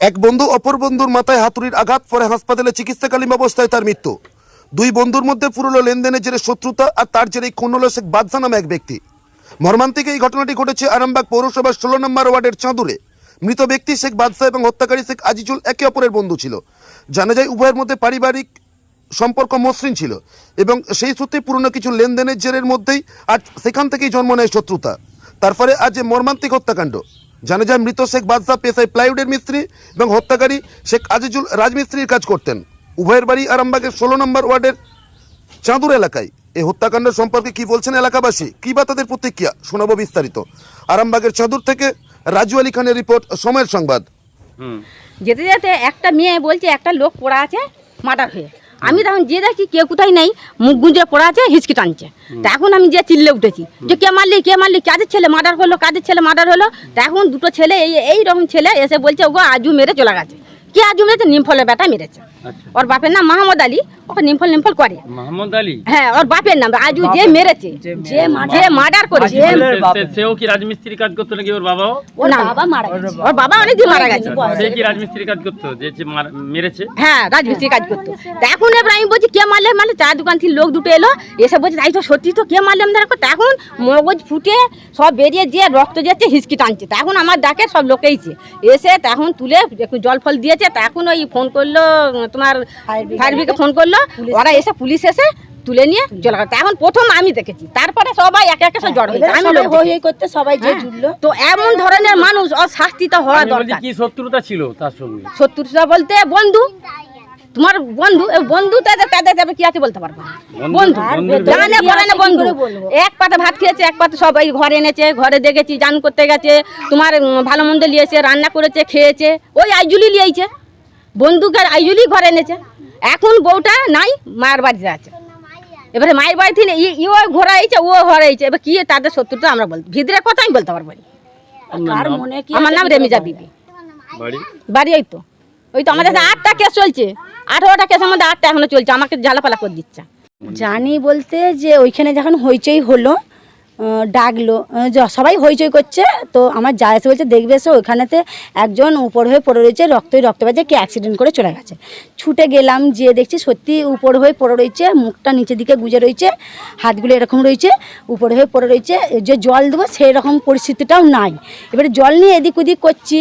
এক বন্ধু অপর বন্ধুর মাথায় হাতুড়ির আঘাত, পরে হাসপাতালে চিকিৎসাকালীন অবস্থায় তার মৃত্যু। দুই বন্ধুর মধ্যে পুরনো লেনদেনের জেরে শত্রুতা আর তার জেরে খুন হল শেখ বাদশা নামে এক ব্যক্তি। মর্মান্তিক এই ঘটনাটি ঘটেছে আরামবাগ পৌরসভার ষোলো নম্বর ওয়ার্ডের চাঁদুরে। মৃত ব্যক্তি শেখ বাদশা এবং হত্যাকারী শেখ আজিজুল একে অপরের বন্ধু ছিল। জানা যায় উভয়ের মধ্যে পারিবারিক সম্পর্ক মসৃণ ছিল এবং সেই সূত্রে পুরনো কিছু লেনদেনের জেরের মধ্যেই আজ সেখান থেকেই জন্ম নেয় শত্রুতা। তারপরে আজ মর্মান্তিক হত্যাকাণ্ড। জানা যায় মৃত শেখ বাদশাহ, পেশায় প্লাইউডের মিস্ত্রি এবং হত্যাকারী শেখ আজিজুল রাজমিস্ত্রির কাজ করতেন। উভয়ের বাড়ি আরামবাগের ষোলো নম্বর ওয়ার্ডের চাঁদুর এলাকায়। এই হত্যাকাণ্ড সম্পর্কে কি বলছেন এলাকাবাসী? কি বা তাদের প্রতিক্রিয়া? শোনাবো বিস্তারিত। আরামবাগের চাঁদুর থেকে রাজু আলী খানের রিপোর্ট, সময়ের সংবাদ। যেতে যেতে একটা মেয়ে বলছে, একটা লোক পড়া আছে মার্ডার হয়ে। আমি তখন যে দেখি কে কোথায় নেই মুখ গুঁজে পড়া আছে হিচকি টানছে। তা এখন আমি যে চিল্লে উঠেছি যে কে মারলি কে মারলি কাদের ছেলে মার্ডার হলো কাদের ছেলে মার্ডার হলো? তা এখন দুটো ছেলে এই এই রকম ছেলে এসে বলছে ওগো আজু মেরে চলে গেছে। কে আজু মেরেছে নিমফলের বেটা মেরেছে। আচ্ছা। ওর বাপের নাম মাহমুদ আলী ওকে নিমফল নিমফল করে। মোহাম্মদ আলী? হ্যাঁ ওর বাপের নাম। আজু যে মেরেছে যে যে মার্ডার করেছে সেও কি রাজমিস্ত্রি কাজ করতো নাকি ওর বাবাও? ওর বাবা মারা গেছে। ওর বাবা অনেকদিন মারা গেছে। সে কি রাজমিস্ত্রি কাজ করতো? যে যে মেরেছে? হ্যাঁ রাজমিস্ত্রি কাজ করতো। তা এখন এবার আমি বলছি কে মারলে মারলে? চা দোকান থেকে লোক দুটো এলো এসে বলছে তাই তো সত্যি তো কে মারলে আমাদের এখন তখন মগজ ফুটে সব বেরিয়ে দিয়ে রক্ত যাচ্ছে হিসকি টানছে তা এখন আমার ডাকে সব লোকেইছে এসে তখন তুলে একটু জল ফল দিয়েছে তা এখন ওই ফোন করল তোমার ফায়ার ব্রিগেড ফোন করল। ওরা এসে পুলিশ এসে তুলে নিয়ে জল এখন প্রথম আমি দেখেছি। তারপরে সবাই একে একে সব জড় হয়েছে। আমি করতে সবাই যে হ্যাঁ। জুড়লো। তো এমন ধরনের মানুষ অশাস্তিতা তো হওয়া দরকার। কি শত্রুতা ছিল তার সঙ্গে? শত্রুতা বলতে বন্ধু। তোমার বন্ধু বন্ধু তাদের কি আছে বলতে পারব? বন্ধু জানে পড়ে না বন্ধু। এক পাতে ভাত খেয়েছে এক পাতে সবাই ঘরে এনেছে ঘরে দেখেছি জান করতে গেছে তোমার ভালো মন্দ নিয়েছে রান্না করেছে খেয়েছে ওই আইজুলি লিয়েছে। বন্ধুকে আইজুলি ঘরে এনেছে। এখন বউটা নাই মায়ের বাড়িতে আছে। এবারে মায়ের বাড়ি থেকে ই- ইও ঘোরা হয়েছে ও ঘরে হয়েছে এবার কি তাদের শত্রুটা আমরা বলব। ভিতরে কথা আমি বলতে পারব মনে আমার নাম রেমিজা বিবি। বাড়ি? বাড়ি ওই তো। ওই তো আমাদের আটটা কেস চলছে। আঠারোটা কেস আমাদের আটটা এখনও চলছে, আমাকে ঝালাপালা করে দিচ্ছে। জানি বলতে যে ওইখানে যখন হইচই হলো ডাকলো সবাই হইচই করছে, তো আমার যা এসে বলছে, দেখবে এসে, ওইখানেতে একজন উপর হয়ে পড়ে রয়েছে রক্তই রক্ত বাজে কি অ্যাক্সিডেন্ট করে চলে গেছে। ছুটে গেলাম যে দেখছি সত্যি উপর হয়ে পড়ে রয়েছে, মুখটা নিচের দিকে গুজে রয়েছে, হাতগুলো এরকম রয়েছে, উপরে হয়ে পড়ে রয়েছে, যে জল দেবো সেই রকম পরিস্থিতিটাও নাই। এবারে জল নিয়ে এদিক ওদিক করছি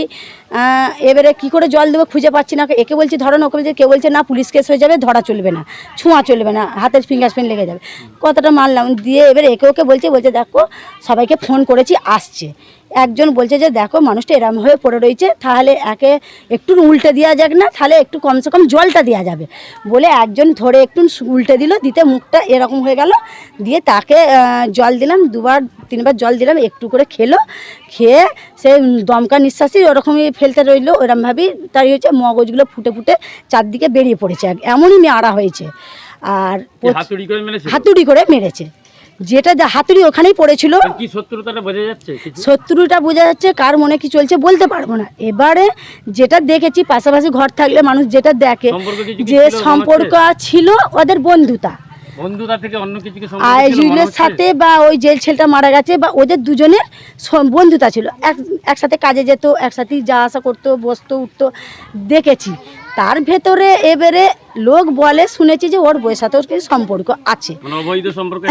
এবারে কি করে জল দেবো খুঁজে পাচ্ছি না। একে বলছি, ধরো না, ওকে বলছে, কেউ বলছে, না, পুলিশ কেস হয়ে যাবে, ধরা চলবে না, ছোঁয়া চলবে না, হাতের ফিঙ্গার প্রিন্ট লেগে যাবে। কতটা মানলাম। দিয়ে এবারে একে ওকে বলছে বলছে, দেখো, সবাইকে ফোন করেছি, আসছে। একজন বলছে যে দেখো মানুষটা এরম হয়ে পড়ে রয়েছে তাহলে একে একটু উল্টে দেওয়া যাক না তাহলে একটু কমসে কম জলটা দেওয়া যাবে। বলে একজন ধরে একটু উল্টে দিল দিতে মুখটা এরকম হয়ে গেল দিয়ে তাকে জল দিলাম দুবার তিনবার জল দিলাম একটু করে খেলো খেয়ে সে দমকা নিঃশ্বাসই ওরকমই ফেলতে রইল ওরমভাবেই তার ইয়ে হচ্ছে মগজগুলো ফুটে ফুটে চারদিকে বেরিয়ে পড়েছে এমনই মেয়ারা হয়েছে। আর হাতুড়ি করে মেরেছে। যেটা হাতুড়ি ওখানেই পড়েছিল। কি শত্রুতাটা বোঝা যাচ্ছে শত্রুটা বোঝা যাচ্ছে কার মনে কি চলছে বলতে পারব না। এবারে যেটা দেখেছি পাশাপাশি ঘর থাকলে মানুষ যেটা দেখে যে সম্পর্ক ছিল ওদের বন্ধুতা। বন্ধুতা থেকে অন্য কিছু ছিল আইজুলের সাথে বা ওই জেল ছেলেটা মারা গেছে বা ওদের দুজনের বন্ধুতা ছিল। এক একসাথে কাজে যেত একসাথেই যা আসা করতো বসতো উঠতো দেখেছি। তার ভেতরে এবারে লোক বলে শুনেছি যে ওর বইয়ের সাথে ওর কিছু সম্পর্ক আছে। মানে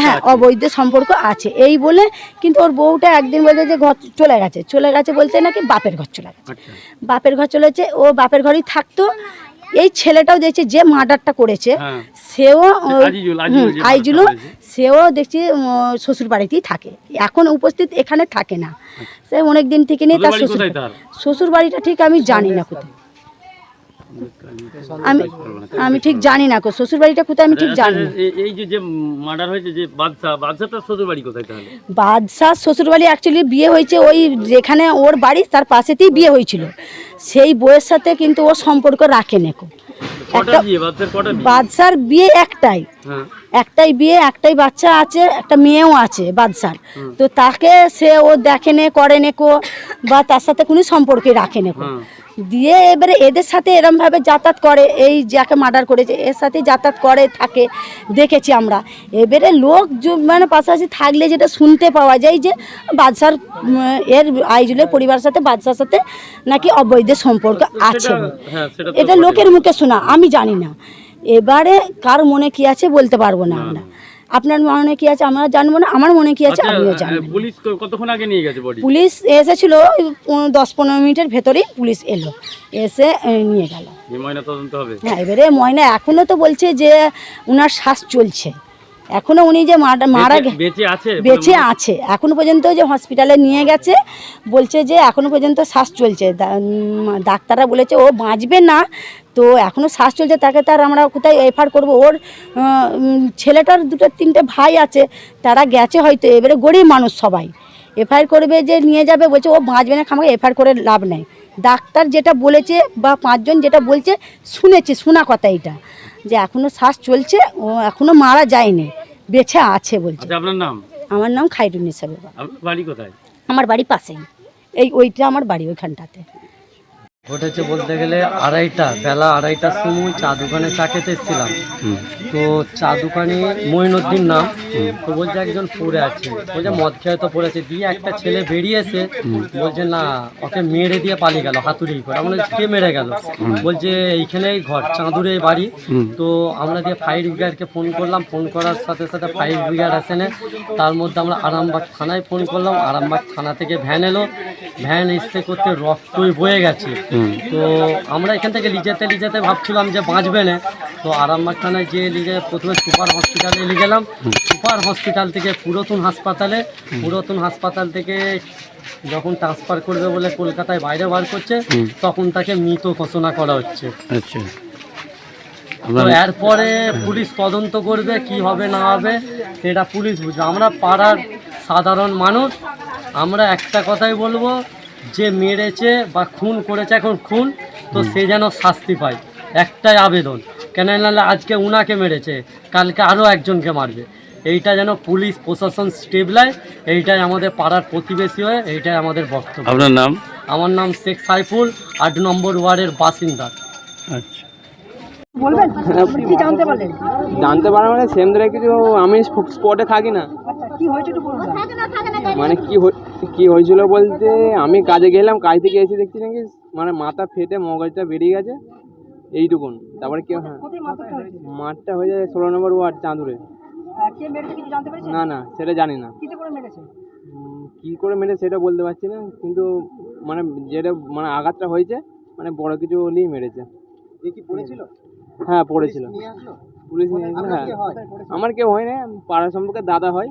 হ্যাঁ অবৈধ সম্পর্ক আছে। এই বলে কিন্তু ওর বউটা একদিন বলছে যে ঘর চলে গেছে। চলে গেছে বলতে নাকি বাপের ঘর চলে গেছে। আচ্ছা। বাপের ঘর চলেছে ও বাপের ঘরেই থাকতো। এই ছেলেটাও দেখছে যে মার্ডারটা করেছে। হ্যাঁ। সেও হয়েছে। সেও দেখছি শ্বশুর বাড়িতেই থাকে। এখন উপস্থিত এখানে থাকে না। সে অনেক দিন থেকে নিয়ে শ্বশুর তার শ্বশুর? শ্বশুর বাড়িটা ঠিক আমি জানি না কোথায়। আমি আমি ঠিক জানি না কো শ্বশুর বাড়িটা কোথায় আমি ঠিক জানি না। এই যে যে মার্ডার হয়েছে যে বাদশা বাদশা তার শ্বশুর বাড়ি কোথায় তাহলে? বাদশাহ শ্বশুরবাড়ি অ্যাকচুয়ালি বিয়ে হয়েছে ওই যেখানে ওর বাড়ি তার পাশেতেই বিয়ে হয়েছিল। সেই বইয়ের সাথে কিন্তু ও সম্পর্ক রাখে নেকো একটা বাদশার বিয়ে? একটাই। হ্যাঁ। একটাই বিয়ে একটাই বাচ্চা আছে একটা মেয়েও আছে বাদশার। তো তাকে সে ও দেখে নে করে নেকো বা তার সাথে কোনো সম্পর্কে রাখে নেকো দিয়ে এবারে এদের সাথে এরমভাবে যাতায়াত করে এই যাকে মার্ডার করেছে এর সাথে যাতায়াত করে থাকে দেখেছি আমরা। এবারে লোক মানে পাশাপাশি থাকলে যেটা শুনতে পাওয়া যায় যে বাদশার এর আইজুলের পরিবারের সাথে বাদশার সাথে নাকি অবৈধ সম্পর্ক আছে। হ্যাঁ, এটা লোকের মুখে শোনা আমি জানি না। এবারে কার মনে কি আছে বলতে পারব না। আমরা। আপনার মনে কি আছে? আমরা জানব না আমার মনে কি আছে আচ্ছা আমিও জানি জানব। পুলিশ কতক্ষণ আগে নিয়ে গেছে বডি পুলিশ এসেছিল দশ পনেরো মিনিটের ভেতরেই পুলিশ এলো এসে নিয়ে গেল। ময়না তদন্ত হবে? হ্যাঁ এবারে ময়না এখনও তো বলছে যে ওনার শ্বাস চলছে। এখনও উনি যে মারা মারা বেঁচে- আছে বেঁচে আছে। এখনও পর্যন্ত যে হসপিটালে নিয়ে গেছে বলছে যে এখনও পর্যন্ত শ্বাস চলছে। ডাক্তাররা বলেছে ও বাঁচবে না তো এখনও শ্বাস চলছে তাকে তার আমরা কোথায় এফআর করব? ওর ছেলেটার দুটো তিনটে ভাই আছে তারা গেছে হয়তো এবারে গরিব মানুষ সবাই। এফআইআর করবে যে নিয়ে যাবে বলছে ও বাঁচবে না আমাকে এফআইআর করে লাভ নেই। ডাক্তার যেটা বলেছে বা পাঁচজন যেটা বলছে শুনেছি শোনা কথা এটা। যে এখনও শ্বাস চলছে ও এখনও মারা যায়নি বেছে আছে বলছে। আচ্ছা আপনার নাম? আমার নাম খাইরুন্নিসা বেগম বাড়ি কোথায়? আমার বাড়ি পাশেই। এই ওইটা আমার বাড়ি ওইখানটাতে। ঘটেছে বলতে গেলে আড়াইটা বেলা আড়াইটার সময় চা দোকানে চা খেতে এসেছিলাম। তো চা দোকানে মঈনুদ্দিন নাম তো বলছে একজন পড়ে আছে। বলছে মদ খেয়ে তো পড়ে আছে দিয়ে একটা ছেলে বেরিয়েছে। বলছে না ওকে মেরে দিয়ে পালিয়ে গেল হাতুড়ি করে। আমরা কে মেরে গেল? বলছে এইখানেই ঘর চাঁদুরে বাড়ি। তো আমরা দিয়ে ফায়ার ব্রিগেডকে ফোন করলাম। ফোন করার সাথে সাথে ফায়ার ব্রিগেড আসেনে তার মধ্যে আমরা আরামবাগ থানায় ফোন করলাম। আরামবাগ থানা থেকে ভ্যান এলো। ভ্যান এসতে করতে রক্তই বয়ে গেছে। তো আমরা এখান থেকে লিজাতে লিজাতে ভাবছিলাম যে বাঁচবে না তো আরামবাগ থানায় যে লিগে প্রথমে সুপার হসপিটালে নিয়ে গেলাম। সুপার হসপিটাল থেকে পুরাতন হাসপাতালে পুরাতন হাসপাতাল থেকে যখন ট্রান্সফার করবে বলে কলকাতায় বাইরে বার করছে তখন তাকে মৃত ঘোষণা করা হচ্ছে। আচ্ছা। তো এরপরে পুলিশ তদন্ত করবে কি হবে না হবে সেটা পুলিশ বুঝবে। আমরা পাড়ার সাধারণ মানুষ আমরা একটা কথাই বলব যে মেরেছে বা খুন করেছে এখন খুন তো সে যেন শাস্তি পায়। একটাই আবেদন কেন নাহলে আজকে উনাকে মেরেছে কালকে আরও একজনকে মারবে। এইটা যেন পুলিশ প্রশাসন স্টেবলায় এইটাই আমাদের পাড়ার প্রতিবেশী হয়ে এইটাই আমাদের বক্তব্য। আপনার নাম? আমার নাম শেখ সাইফুল আট নম্বর ওয়ার্ডের বাসিন্দা। আচ্ছা। জানতে পারা মানে সেম ধরে কিছু আমি স্পটে থাকি না। মানে কি হয়ে- কি হয়েছিল বলতে? আমি কাজে গেলাম কাজ থেকে এসে দেখছি নাকি মানে মাথা ফেটে মগজটা বেরিয়ে গেছে। এইটুকুন। তারপরে কি হ্যাঁ। মাঠটা হয়ে যায় ষোলো নম্বর ওয়ার্ড চাঁদুরে। না না সেটা জানি না। কি করে মেরেছে সেটা বলতে পারছি না কিন্তু মানে যেটা মানে আঘাতটা হয়েছে মানে বড় কিছু হলেই মেরেছে। হ্যাঁ পড়েছিল। পুলিশ নিয়ে হ্যাঁ? আমার কেউ হয় না পাড়া সম্পর্কে দাদা হয়।